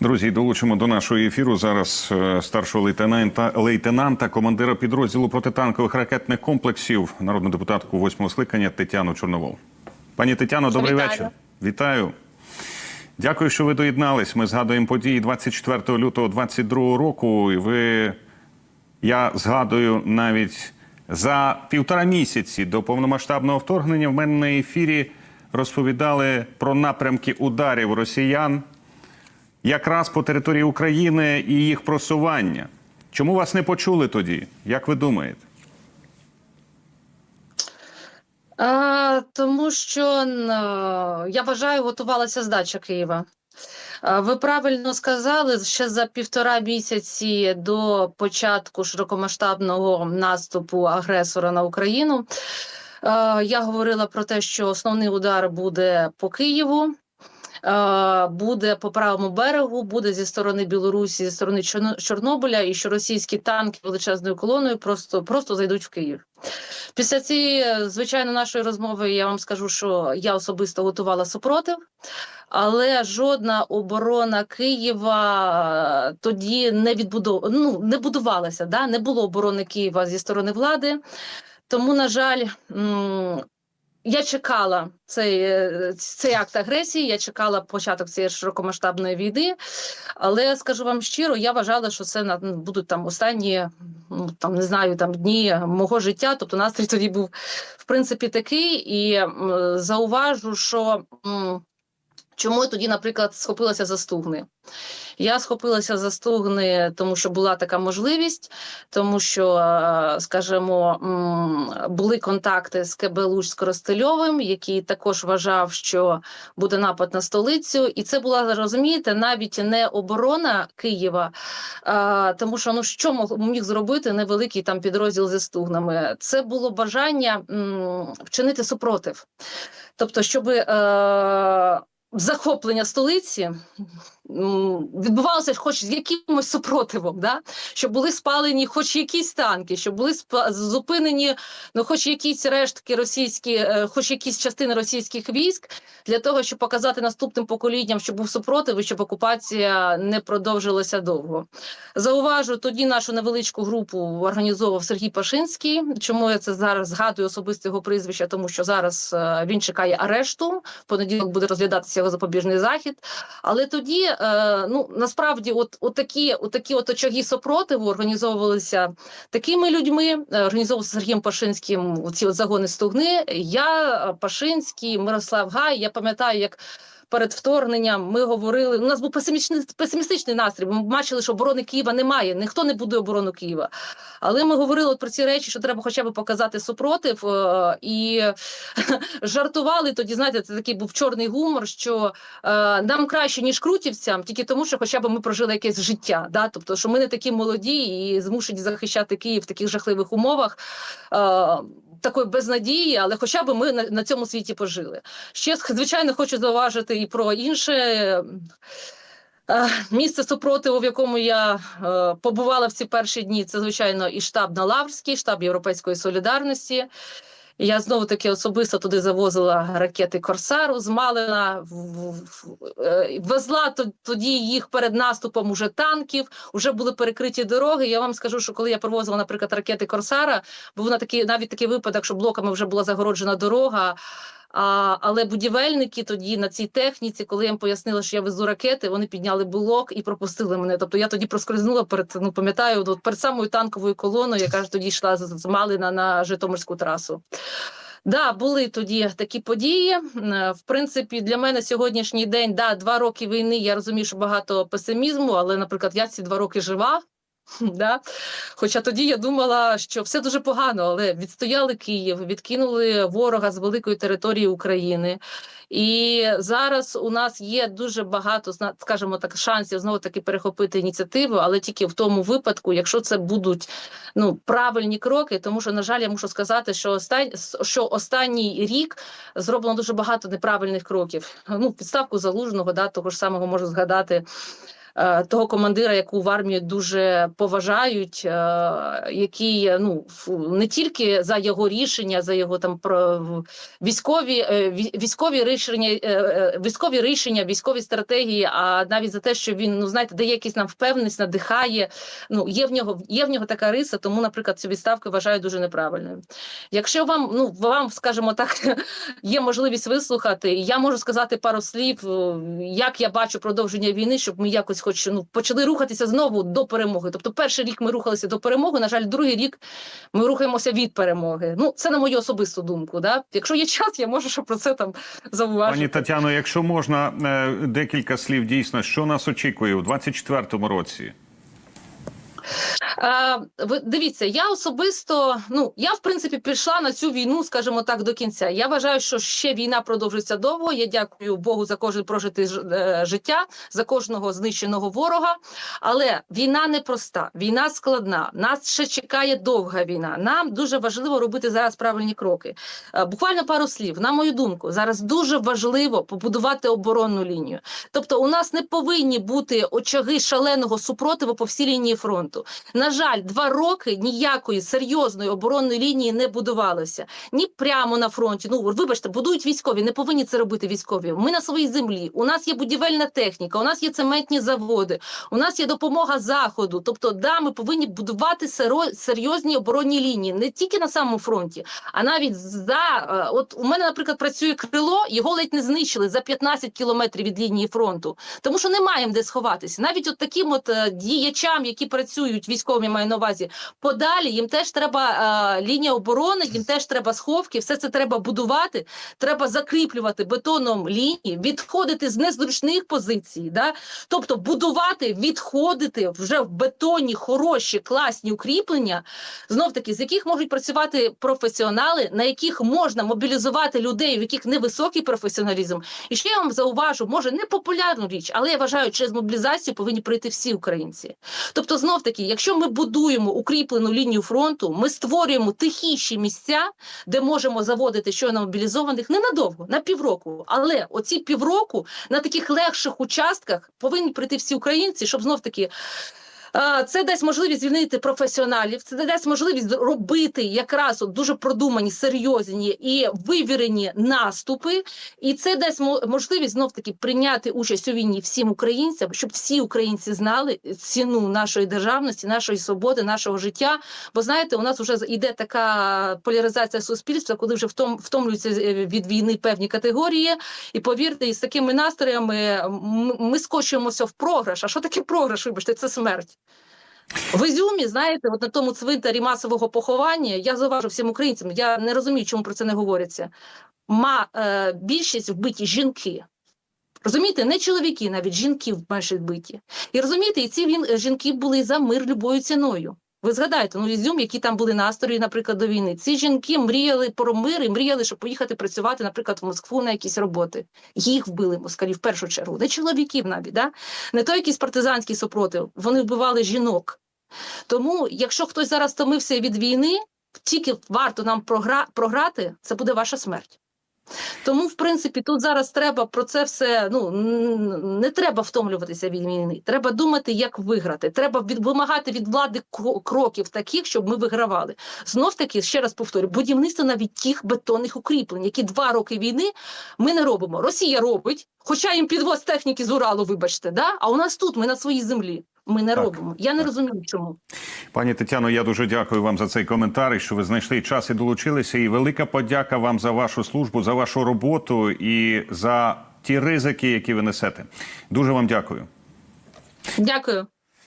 Друзі, долучимо до нашого ефіру зараз е, старшого лейтенанта, лейтенанта, командира підрозділу протитанкових ракетних комплексів, народну депутатку восьмого скликання Тетяну Чорновол. Пані Тетяно, добрий Вітаю. вечір. Вітаю. Дякую, що ви доєднались. Ми згадуємо події 24 лютого 22 року. І ви, я згадую, навіть за півтора місяці до повномасштабного вторгнення в мене на ефірі розповідали про напрямки ударів росіян якраз по території України і їх просування. Чому вас не почули тоді? Як ви думаєте? А, тому що я вважаю, готувалася здача Києва. Ви правильно сказали, ще за півтора місяці до початку широкомасштабного наступу агресора на Україну. Я говорила про те, що основний удар буде по Києву. Е, Буде по правому берегу, буде зі сторони Білорусі, зі сторони Чорно- Чорнобиля, і що російські танки величезною колоною просто, просто зайдуть в Київ. Після цієї, е, звичайно, нашої розмови я вам скажу, що я особисто готувала супротив, але жодна оборона Києва е, тоді не відбудов... ну, не будувалася. Да? Не було оборони Києва зі сторони влади. Тому, на жаль, я чекала цей, е, цей акт агресії, я чекала початок цієї широкомасштабної війни. Але скажу вам щиро, я вважала, що це на- будуть там останні ну, там не знаю, там дні мого життя. Тобто настрій тоді був в принципі такий, і м, зауважу, що чому я тоді, наприклад, схопилася за стугни. Я схопилася за стугни, тому що була така можливість, тому що, е, скажімо, були контакти з КБ Луч з Коростельовим, який також вважав, що буде напад на столицю, і це була розумієте, навіть не оборона Києва, тому що ну що міг зробити невеликий там підрозділ зі стугнами. Це було бажання вчинити супротив, тобто, щоб е, захоплення столиці відбувалося хоч з якимось супротивом, да? щоб були спалені хоч якісь танки, щоб були зупинені ну, хоч якісь рештки російські, е, хоч якісь частини російських військ, для того, щоб показати наступним поколінням, що був супротив і щоб окупація не продовжилася довго. Зауважу, тоді нашу невеличку групу організовував Сергій Пашинський. Чому я це зараз згадую особисто його прізвище? Тому що зараз е, він чекає арешту. Понеділок буде розглядатися його запобіжний захід. Але тоді, ну насправді, от, от такі, от очаги супротиву організовувалися такими людьми. е, Організовувався Сергієм Пашинським ці от загони стугни. Я е, Пашинський, Мирослав Гай. Я пам'ятаю, як. Перед вторгненням ми говорили. У нас був песимістичний, песимістичний настрій. Ми бачили, що оборони Києва немає. Ніхто не будує оборону Києва. Але ми говорили про ці речі, що треба хоча б показати супротив. е, І жартували тоді. Знаєте, це такий був чорний гумор, що е, нам краще ніж крутівцям, тільки тому, що хоча б ми прожили якесь життя. Да? Тобто, що ми не такі молоді і змушені захищати Київ в таких жахливих умовах. Такої безнадії, але хоча б ми на, на цьому світі пожили. Ще звичайно хочу зауважити і про інше е, місце супротиву, в якому я е, побувала в ці перші дні. Це звичайно і штаб на Лаврський, штаб Європейської солідарності. Я знову таки особисто туди завозила ракети Корсару з Малина, е, везла тоді їх перед наступом уже танків, вже були перекриті дороги. Я вам скажу, що коли я провозила, наприклад, ракети Корсара, був на такий навіть такий випадок, що блоками вже була загороджена дорога. А, але будівельники тоді на цій техніці, коли їм пояснила, що я везу ракети, вони підняли блок і пропустили мене. Тобто я тоді проскользнула перед ну пам'ятаю, от перед самою танковою колоною, яка ж тоді йшла з, Малина на Житомирську трасу. Да, були тоді такі події. В принципі, для мене сьогоднішній день, да, два роки війни. Я розумію, що багато песимізму, але, наприклад, я ці два роки жива. Да? Хоча тоді я думала, що все дуже погано, але відстояли Київ, відкинули ворога з великої території України. І зараз у нас є дуже багато, скажімо так, шансів знову таки перехопити ініціативу, але тільки в тому випадку, якщо це будуть ну правильні кроки, тому що на жаль, я мушу сказати, що остань, що останній рік зроблено дуже багато неправильних кроків. Ну, підставку залужного, да, того ж самого можу згадати. Е, того командира, яку в армії дуже поважають, е, який ну ф- не тільки за його рішення, за його там про військові е, військові рішення, е, е, військові рішення, військові стратегії, а навіть за те, що він ну знаєте, дає якісь нам впевненість, надихає. Ну є в нього є в нього така риса, тому, наприклад, цю відставку вважаю дуже неправильною. Якщо вам ну вам, скажімо так, є можливість вислухати, я можу сказати пару слів, е, як я бачу продовження війни, щоб ми якось, хоч ну почали рухатися знову до перемоги. Тобто, перший рік ми рухалися до перемоги. На жаль, другий рік ми рухаємося від перемоги. Ну це на мою особисту думку. Да? Якщо є час, я можу ще про це там зауважити. Пані Тетяно, якщо можна е, декілька слів дійсно, що нас очікує у 24-му році? Ви дивіться, я особисто, ну я в принципі пішла на цю війну, скажімо так, до кінця. Я вважаю, що ще війна продовжиться довго. Я дякую Богу за кожне прожите ж- е, життя, за кожного знищеного ворога. Але війна непроста, війна складна. Нас ще чекає довга війна. Нам дуже важливо робити зараз правильні кроки. Е, Буквально пару слів. На мою думку, зараз дуже важливо побудувати оборонну лінію. Тобто, у нас не повинні бути очаги шаленого супротиву по всій лінії фронту. На жаль, два роки ніякої серйозної оборонної лінії не будувалося ні прямо на фронті. Ну вибачте, будують військові, не повинні це робити військові. Ми на своїй землі. У нас є будівельна техніка, у нас є цементні заводи, у нас є допомога заходу. Тобто, да, ми повинні будувати серйозні оборонні лінії не тільки на самому фронті, а навіть за е, от у мене, наприклад, працює крило, його ледь не знищили за 15 кілометрів від лінії фронту, тому що немає де сховатися. Навіть от таким от е, діячам, які працюють військові, маю на увазі, подалі їм теж треба е, лінія оборони, їм теж треба сховки. Все це треба будувати. Треба закріплювати бетоном лінії, відходити з незручних позицій. Да? Тобто будувати, відходити вже в бетонні, хороші, класні укріплення, знов таки, з яких можуть працювати професіонали, на яких можна мобілізувати людей, в яких невисокий професіоналізм. І ще я вам зауважу, може не популярну річ, але я вважаю, через мобілізацію повинні прийти всі українці. Тобто, знов таки, якщо ми будуємо укріплену лінію фронту, ми створюємо тихіші місця, де можемо заводити щойно мобілізованих ненадовго, на півроку. Але оці півроку на таких легших участках повинні прийти всі українці, щоб знов таки. Це дасть можливість звільнити професіоналів, це дасть можливість робити якраз дуже продумані, серйозні і вивірені наступи, і це дасть мо- можливість знов таки прийняти участь у війні всім українцям, щоб всі українці знали ціну нашої державності, нашої свободи, нашого життя. Бо знаєте, у нас вже йде така поляризація суспільства, коли вже втом, втомлюються е, від війни певні категорії. І повірте, із такими настроями ми скочуємося в програш. А що таке програш? Вибачте, це смерть. В Ізюмі, знаєте, от на тому цвинтарі масового поховання, я зауважу всім українцям, я не розумію, чому про це не говориться. Ма, е, більшість вбиті жінки. Розумієте, не чоловіки, навіть жінки менше вбиті. І розумієте, і ці він, жінки були за мир любою ціною. Ви згадаєте, ну Ізюм, які там були настрої, наприклад, до війни. Ці жінки мріяли про мир і мріяли, щоб поїхати працювати, наприклад, в Москву на якісь роботи. Їх вбили москалі в першу чергу, не чоловіків навіть, да? не той якийсь партизанський супротив. Вони вбивали жінок. Тому, якщо хтось зараз втомився від війни, тільки варто нам програ... програти, це буде ваша смерть. Тому, в принципі, тут зараз треба про це все. Ну не треба втомлюватися від війни. Треба думати, як виграти. Треба від, вимагати від влади кро- кроків таких, щоб ми вигравали. Знов таки, ще раз повторю, будівництво навіть тих бетонних укріплень, які два роки війни ми не робимо. Росія робить, хоча їм підвоз техніки з Уралу, вибачте, да? а у нас тут ми на своїй землі. Ми не Так, робимо. Я не так. розумію, чому. Пані Тетяно, я дуже дякую вам за цей коментар, що ви знайшли час і долучилися. І велика подяка вам за вашу службу, за вашу роботу і за ті ризики, які ви несете. Дуже вам дякую. Дякую.